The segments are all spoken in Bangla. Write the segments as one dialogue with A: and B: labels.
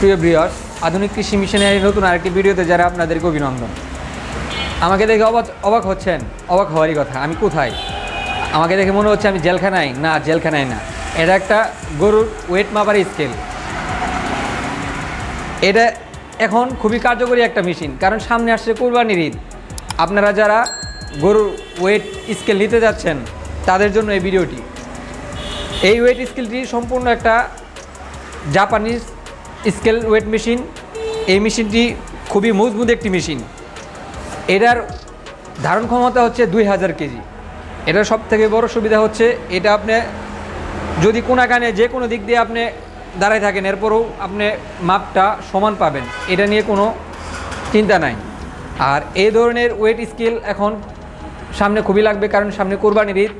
A: প্রিয় ব্রিয়ার্স আধুনিক কৃষি মিশনের নতুন আরেকটি ভিডিওতে যারা আপনাদেরকে অভিনন্দন। আমাকে দেখে অবাক অবাক হচ্ছেন, অবাক হওয়ারই কথা, আমি কোথায়? আমাকে দেখে মনে হচ্ছে আমি জেলখানায়, না জেলখানায় না। এটা একটা গরুর ওয়েট মাপার স্কেল এটা এখন খুবই কার্যকরী একটা মেশিন কারণ সামনে আসছে কোরবানির ঈদ। আপনারা যারা গরুর ওয়েট স্কেল নিতে যাচ্ছেন, তাদের জন্য এই ভিডিওটি। এই ওয়েট স্কেলটি সম্পূর্ণ একটা জাপানিজ স্কেল ওয়েট মেশিন, এই মেশিনটি খুবই মজবুত একটি মেশিন। এটার ধারণ ক্ষমতা হচ্ছে দুই হাজার কেজি। এটার সব থেকে বড় সুবিধা হচ্ছে, এটা আপনি যদি কোনো কানে যে কোনো দিক দিয়ে আপনি দাঁড়ায় থাকেন, এরপরও আপনি মাপটা সমান পাবেন। এটা নিয়ে কোনো চিন্তা নাই। আর এই ধরনের ওয়েট স্কেল এখন সামনে খুবই লাগবে, কারণ সামনে কোরবানির ঈদ।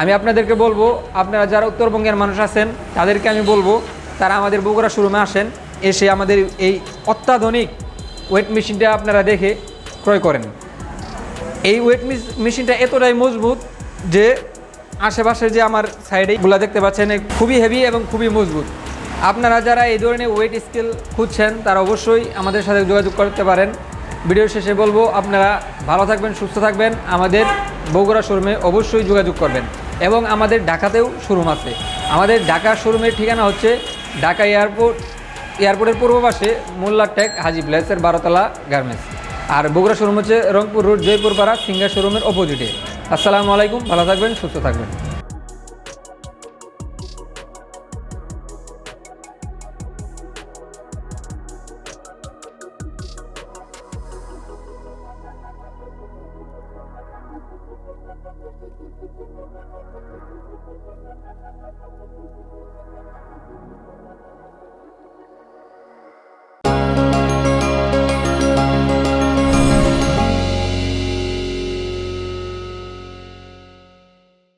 A: আমি আপনাদেরকে বলব, আপনারা যারা উত্তরবঙ্গের মানুষ আছেন, তাদেরকে আমি বলব, তারা আমাদের বগুড়া শোরুমে আসেন। এসে আমাদের এই অত্যাধুনিক ওয়েট মেশিনটা আপনারা দেখে ক্রয় করেন। এই ওয়েট মেশিনটা এতটাই মজবুত যে আশেপাশে যে আমার সাইডেগুলো দেখতে পাচ্ছেন খুবই হেভি এবং খুবই মজবুত। আপনারা যারা এই ধরনের ওয়েট স্কেল খুঁজছেন, তারা অবশ্যই আমাদের সাথে যোগাযোগ করতে পারেন। ভিডিও শেষে বলব, আপনারা ভালো থাকবেন, সুস্থ থাকবেন। আমাদের বগুড়া শোরুমে অবশ্যই যোগাযোগ করবেন এবং আমাদের ঢাকাতেও শোরুম আছে। আমাদের ঢাকা শোরুমের ঠিকানা হচ্ছে ঢাকা এয়ারপোর্ট এয়ারপোর্টের পূর্ব পাশে মোল্লা টেক হাজি প্লেসের বারোতলা গার্মেন্টস। আর বগুড়া শোরুম হচ্ছে রংপুর রোড জয়পুর পাড়া সিঙ্গার শোরুমের অপোজিটে। আসসালামু আলাইকুম, ভালো থাকবেন, সুস্থ থাকবেন।